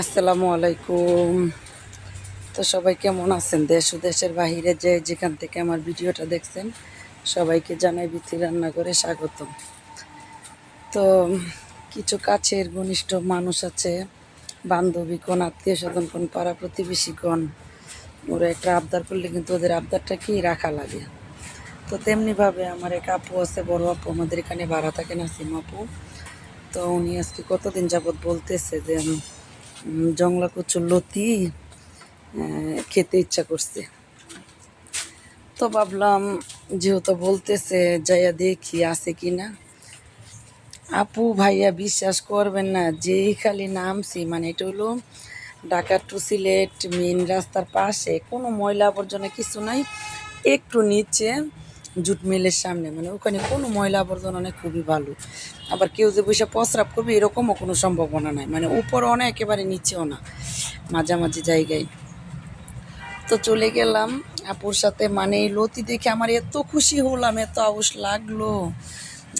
আসসালামু আলাইকুম। তো সবাই কেমন আছেন? দেশ ও দেশের বাহিরে যে যেখান থেকে আমার ভিডিওটা দেখছেন, সবাইকে জানাই বিথি রান্না করে স্বাগতম। তো কিছু কাছের ঘনিষ্ঠ মানুষ আছে, বান্ধবী কোন, আত্মীয় স্বজন কোন, পাড়া প্রতিবেশীগণ ওরা একটা আবদার করলে কিন্তু ওদের আবদারটা কি রাখা লাগে। তো তেমনিভাবে আমার এক আপু আছে, বড় আপু, আমাদের এখানে ভাড়া থাকে নাসিম আপু। তো উনি আজকে কতদিন যাবৎ বলতেছে যে জংলা কচুর লতি খেতে ইচ্ছা করছে। তো ভাবলাম, যেহেতু বলতেছে, যাইয়া দেখি আছে কি না। আপু ভাইয়া বিশ্বাস করবেন না, যেই খালি নামছি মানে এটা হলো ঢাকা টু সিলেট মেন রাস্তার পাশে, কোনো ময়লা আবর্জনা কিছু নাই, একটু নিচে। জুট মিলের সামনে মানে ওখানে কোনো ময়লা আবর্জনা নেই, খুবই ভালো। আবার কেউ যে বসে প্রস্রাব করবে, এরকমও কোনো সম্ভাবনা নাই। মানে উপরও না একেবারে নিচেও না, মাঝামাঝি জায়গায়। তো চলে গেলাম আপুর সাথে মানে এই লতি দেখে আমার এত খুশি হলাম, এত আউস লাগল।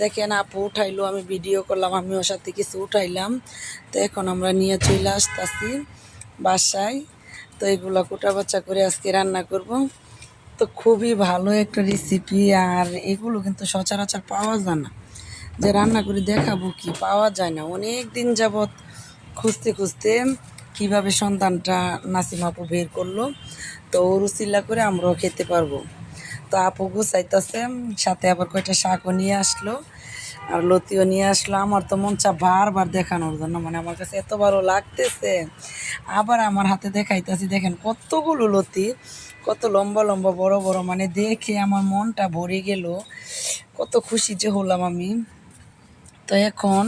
দেখেন আপু উঠাইলো, আমি ভিডিও করলাম, আমি ওর সাথে কিছু উঠাইলাম। তো এখন আমরা নিয়ে চলে আসতেছি বাসায়। তো এগুলো কোটা বাচ্চা করে আজকে রান্না করব। তো খুবই ভালো একটা রেসিপি আর এগুলো কিন্তু সচরাচর পাওয়া যায় না। যে রান্না করে দেখাবো কি, পাওয়া যায় না। অনেক দিন যাবৎ খুঁজতে খুঁজতে কীভাবে সন্তানটা নাসিম আপু বের করল, তো রুচিল্লা করে আমরাও খেতে পারব। তো আপু গুছাইতেছে, সাথে আবার কয়টা শাকও নিয়ে আসলো, আর লতিও নিয়ে আসলো। আমার তো মন চা বারবার দেখানোর জন্য মানে আমার কাছে এত ভালো লাগতেছে। আবার আমার হাতে দেখাইতেছি, দেখেন কতগুলো লতি কত লম্বা লম্বা, বড় বড় মানে দেখে আমার মনটা ভরে গেল। কত খুশি যে হলাম আমি। তো এখন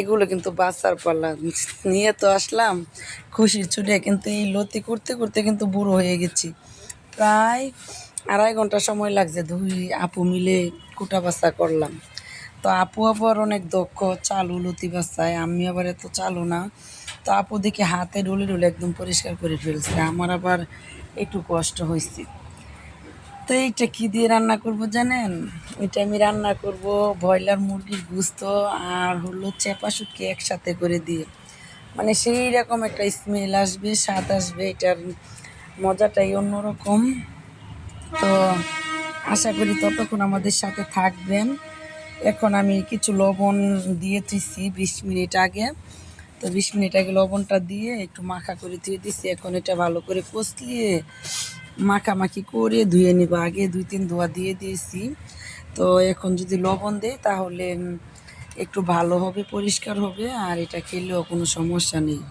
এগুলো কিন্তু বাচ্চার পাল্লা নিয়ে তো আসলাম, খুশির ছুটে কিন্তু এই লতি করতে করতে কিন্তু বুড়ো হয়ে গেছি। প্রায় আড়াই ঘণ্টা সময় লাগছে, দুই আপু মিলে কুটা বাচ্চা করলাম। তো আপু আবার অনেক দক্ষ, চালু লতি বাচ্চায় আমি আবার এত চালু না। তো আপু দেখে হাতে ডলে ডলে একদম পরিষ্কার করে ফেলছে। আমার আবার একটু কষ্ট হয়েছে তো এইটা কি দিয়ে রান্না করব জানেন? এটা আমি রান্না করব ব্রয়লার মুরগির গুস্ত আর হলো চেপা শুটকি একসাথে করে দিয়ে। মানে সেই রকম একটা স্মেল আসবে, স্বাদ আসবে, এটার মজাটাই অন্যরকম। তো আশা করি ততক্ষণ আমাদের সাথে থাকবেন। এখন আমি কিছু লবণ দিয়ে বিশ মিনিট আগে। তো বিশ মিনিট আগে লবণটা দিয়ে একটু মাখা করে ধুয়ে দিছি। এখন এটা ভালো করে কষলিয়ে মাখামাখি করে ধুয়ে নিব। আগে দুই তিন ধোয়া দিয়ে দিয়েছি। তো এখন যদি লবণ দেয় তাহলে একটু ভালো হবে, পরিষ্কার হবে, আর এটা খেলেও কোনো সমস্যা নেই।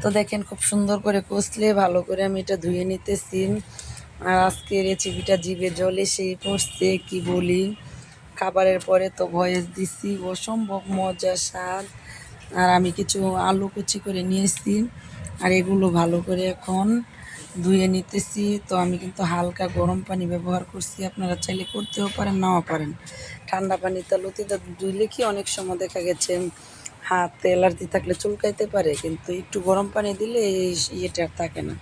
তো দেখেন খুব সুন্দর করে কষলে ভালো করে আমি এটা ধুয়ে নিতেছি। আর আজকে রেসিপিটা জিভে জলে সেই পড়ছে, কি বলি? খাবারের পরে তো ভয়েস দিছি। অসম্ভব মজা স্বাদ। আর আমি কিছু আলু কুচি করে নিয়েছি আর এগুলো ভালো করে এখন ধুয়ে নিতেছি। তো আমি কিন্তু হালকা গরম পানি ব্যবহার করছি। আপনারা চাইলে করতেও পারেন, নাও পারেন। ঠান্ডা পানিতে লতিটা ধুইলে কি অনেক সময় দেখা গেছে হাতে অ্যালার্জি থাকলে চুলকাইতে পারে, কিন্তু একটু গরম পানি দিলে ইয়েটা থাকে না।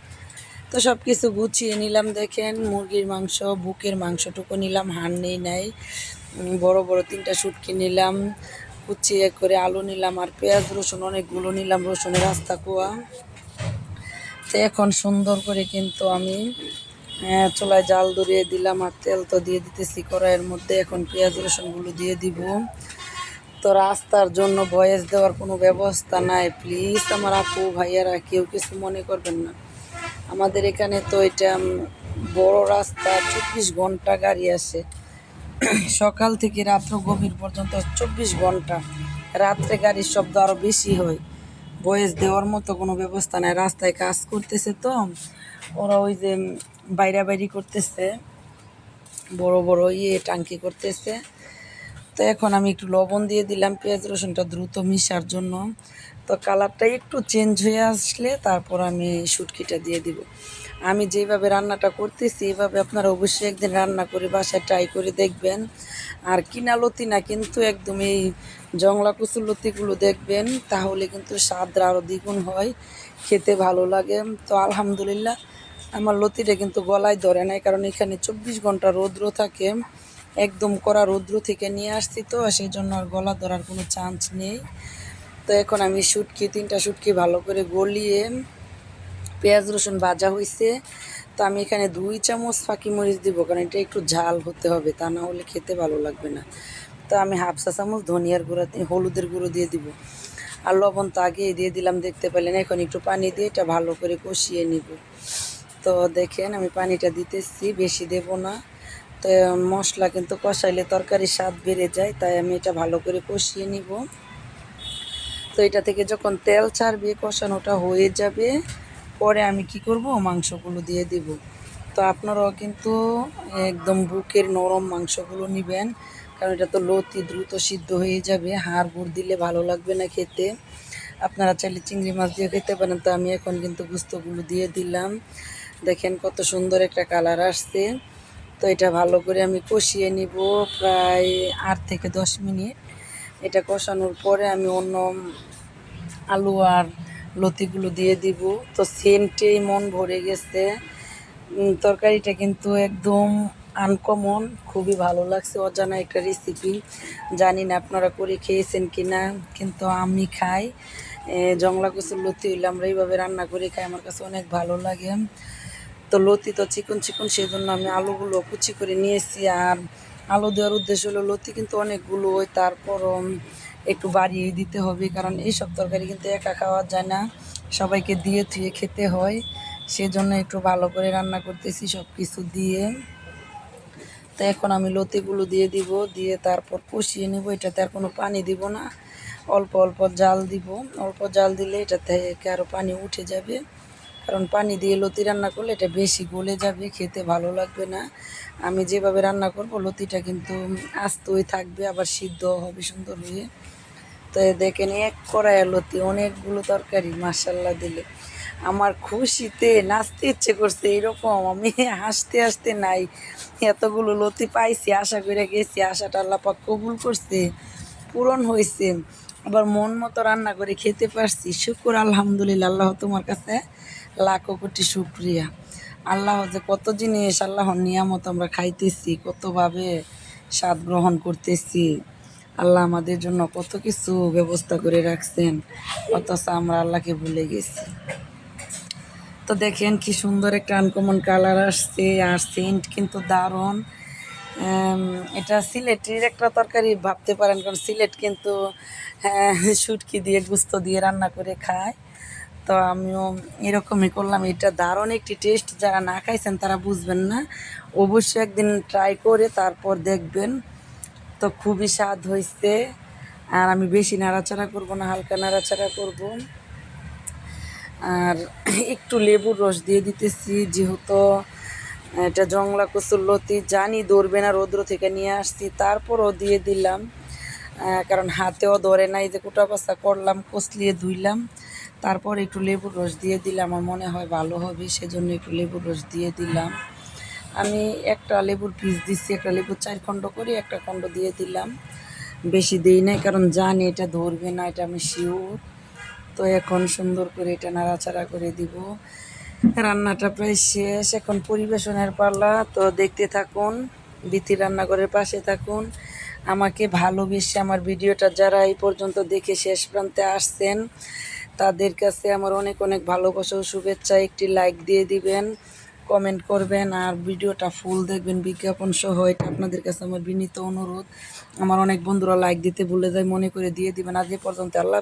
তো সব কিছু গুছিয়ে নিলাম দেখেন, মুরগির মাংস, বুকের মাংসটুকু নিলাম, হাড় নেই নাই। বড় বড় তিনটা শুটকি নিলাম। কুচিয়ে করে আলু নিলাম আর পেঁয়াজ, রসুন, অনেকগুলো নিলাম রসুনের রাস্তা কুয়া। তো এখন সুন্দর করে কিন্তু আমি চুলায় জাল ধরিয়ে দিলাম আর তেল তো দিয়ে দিতেছি কড়াইয়ের মধ্যে। এখন পেঁয়াজ, রসুনগুলো দিয়ে দিব। তো রাস্তার জন্য ভয়েস দেওয়ার কোনো ব্যবস্থা নাই। প্লিজ আমার আপু, ভাইয়ারা কেউ কিছু মনে করবেন না। আমাদের এখানে তো এটা বড় রাস্তা, চব্বিশ ঘণ্টা গাড়ি আসে। সকাল থেকে রাত্র গভীর পর্যন্ত চব্বিশ ঘণ্টা রাত্রে গাড়ির শব্দ আরও বেশি হয়। বয়েস দেওয়ার মতো কোনো ব্যবস্থা নাই। রাস্তায় কাজ করতেছে তো। ওরা ওই যে বাইরা বাইরি করতেছে। বড় বড় ইয়ে টাঙ্কি করতেছে। তো এখন আমি একটু লবণ দিয়ে দিলাম। পেঁয়াজ রসুনটা দ্রুত মিশার জন্য। তো কালারটা একটু চেঞ্জ হয়ে আসলে তারপর আমি শুটকিটা দিয়ে দিব। আমি যেভাবে রান্নাটা করতেছি এইভাবে আপনারা অবশ্যই একদিন রান্না করে বাসায় ট্রাই করে দেখবেন। আর কিনা লতি না কিন্তু একদম এই জংলা কুচুর লতিগুলো দেখবেন, তাহলে কিন্তু স্বাদটা আরও দ্বিগুণ হয়, খেতে ভালো লাগে। তো আলহামদুলিল্লাহ, আমার লতিটা কিন্তু গলায় ধরে নাই, কারণ এখানে চব্বিশ ঘণ্টা রৌদ্র থাকে। একদম কড়া রৌদ্র থেকে নিয়ে আসছি তো সেই জন্য আর গলা ধরার কোনো চান্স নেই। তো এখন আমি শুটকি, তিনটা শুটকি ভালো করে গলিয়ে পেঁয়াজ রসুন ভাজা হয়েছে তো আমি এখানে দুই চামচ ফাঁকি মরিচ দিব, কারণ এটা একটু ঝাল হতে হবে, তা না হলে খেতে ভালো লাগবে না। তো আমি হাফ চা চামচ ধনিয়ার গুঁড়া হলুদের গুঁড়ো দিয়ে দিব। আর লবণ তো আগেই দিয়ে দিলাম, দেখতে পেলেন, এখন একটু পানি দিয়ে এটা ভালো করে কষিয়ে নিব। তো দেখেন, আমি পানিটা দিতেছি, বেশি দেব না। তো মশলা কিন্তু কষাইলে তরকারির স্বাদ বেড়ে যায়, তাই আমি এটা ভালো করে কষিয়ে নিব। তো এটা থেকে যখন তেল ছাড়বে, কষানোটা হয়ে যাবে পরে আমি কি করব? মাংসগুলো দিয়ে দিব। তো আপনারাও কিন্তু একদম বুকের নরম মাংসগুলো নেবেন, কারণ এটা তো লতি দ্রুত সিদ্ধ হয়ে যাবে। হাড় গুড় দিলে ভালো লাগবে না খেতে। আপনারা চাইলে চিংড়ি মাছ দিয়ে খেতে পারেন। তো আমি এখন কিন্তু গুস্তগুলো দিয়ে দিলাম। দেখেন কত সুন্দর একটা কালার আসছে। তো এটা ভালো করে আমি কষিয়ে নিব প্রায় আট থেকে দশ মিনিট। এটা কষানোর পরে আমি অন্য আলু আর লতিগুলো দিয়ে দিব। তো সেন্টেই মন ভরে গেছে। তরকারিটা কিন্তু একদম আনকমন খুবই ভালো লাগছে। অজানা একটা রেসিপি জানি না আপনারা করে খেয়েছেন কি না কিন্তু আমি খাই। জংলা কচুর লতি হইলে আমরা এইভাবে রান্না করে খাই, আমার কাছে অনেক ভালো লাগে। তো লতি তো চিকন চিকন সেই জন্য আমি আলুগুলো কুচি করে নিয়েছি। আর আলু দেওয়ার উদ্দেশ্য হলো লতি কিন্তু অনেকগুলো তারপর একটু বাড়িয়ে দিতে হবে, কারণ এইসব তরকারি কিন্তু একা খাওয়া যায় না। সবাইকে দিয়ে থুয়ে খেতে হয়, সেজন্য একটু ভালো করে রান্না করতেছি সব কিছু দিয়ে। তো এখন আমি লতিগুলো দিয়ে দিব, দিয়ে তারপর কষিয়ে নেব, এটাতে আর কোনো পানি দিব না। অল্প অল্প জাল দিব, অল্প জাল দিলে এটা থেকে আরও পানি উঠে যাবে। কারণ পানি দিয়ে লতি রান্না করলে এটা বেশি গলে যাবে, খেতে ভালো লাগবে না। আমি যেভাবে রান্না করব, লতিটা কিন্তু আস্তই থাকবে, আবার সিদ্ধ হবে সুন্দর হয়ে। তো দেখেন, এক কড়াইয়ের লতি, অনেকগুলো তরকারি মাসাল্লাহ দিলে। আমার খুশিতে, নাচতে ইচ্ছে করছে এরকম আমি হাসতে হাসতে নাই। এতগুলো লতি পাইছি, আশা করে গেছি, আশাটা আল্লাহ পাক কবুল করছে, পূরণ হয়েছে। আবার মন মতো রান্না করে খেতে পারছি। শুকুর, আলহামদুলিল্লাহ, আল্লাহ তোমার কাছে লাখো কোটি শুক্রিয়া। আল্লাহ যে কত জিনিস আল্লাহর নিয়ামত আমরা খাইতেছি কতভাবে স্বাদ গ্রহণ করতেছি আল্লাহ আমাদের জন্য কত কিছু ব্যবস্থা করে রাখছেন অথচ আমরা আল্লাহকে ভুলে গেছি। তো দেখেন কি সুন্দর একটা আনকমন কালার আসছে আর সেন্ট কিন্তু দারুণ। এটা সিলেটের একটা তরকারি ভাবতে পারেন কারণ সিলেট কিন্তু হ্যাঁ, শুটকি দিয়ে গুস্ত দিয়ে রান্না করে খায়। তো আমিও এরকমই করলাম। এটা দারুণ একটি টেস্ট যারা না খাইছেন তারা বুঝবেন না। অবশ্যই একদিন ট্রাই করে তারপর দেখবেন। তো খুবই স্বাদ হয়েছে আর আমি বেশি নাড়াচাড়া করব না, হালকা নাড়াচাড়া করব। আর একটু লেবুর রস দিয়ে দিতেছি, যেহেতু এটা জংলা কচুর লতি, জানি ধরবে না, রৌদ্র থেকে নিয়ে আসছি, তারপরও দিয়ে দিলাম। কারণ হাতেও ধরে নাই যে কুটা পাসা করলাম কষলিয়ে ধুইলাম। তারপর একটু লেবুর রস দিয়ে দিলে আমার মনে হয় ভালো হবে, সেজন্য একটু লেবুর রস দিয়ে দিলাম। আমি একটা লেবুর পিস দিচ্ছি একটা লেবুর চার খণ্ড করে একটা খণ্ড দিয়ে দিলাম। বেশি দিই নাই, কারণ জানি এটা ধরবে না, এটা আমি শিওর। তো এখন সুন্দর করে এটা নাড়াচাড়া করে দিব। রান্নাটা প্রায় শেষ, এখন পরিবেশনের পাল্লা তো দেখতে থাকুন বিথি রান্নাঘরের পাশে থাকুন। আমাকে ভালোবেসে আমার ভিডিওটা যারা এই পর্যন্ত দেখে শেষ প্রান্তে আসছেন তাদের কাছে আমার অনেক অনেক ভালোবাসা ও শুভেচ্ছা। একটি লাইক দিয়ে দিবেন কমেন্ট করবেন, আর ভিডিওটা ফুল দেখবেন, বিজ্ঞাপন সহ। এটা আপনাদের কাছে আমার বিনীত অনুরোধ। আমার অনেক বন্ধুরা লাইক দিতে ভুলে যায়, মনে করে দিয়ে দিবেন। আজ এ পর্যন্ত আল্লাহ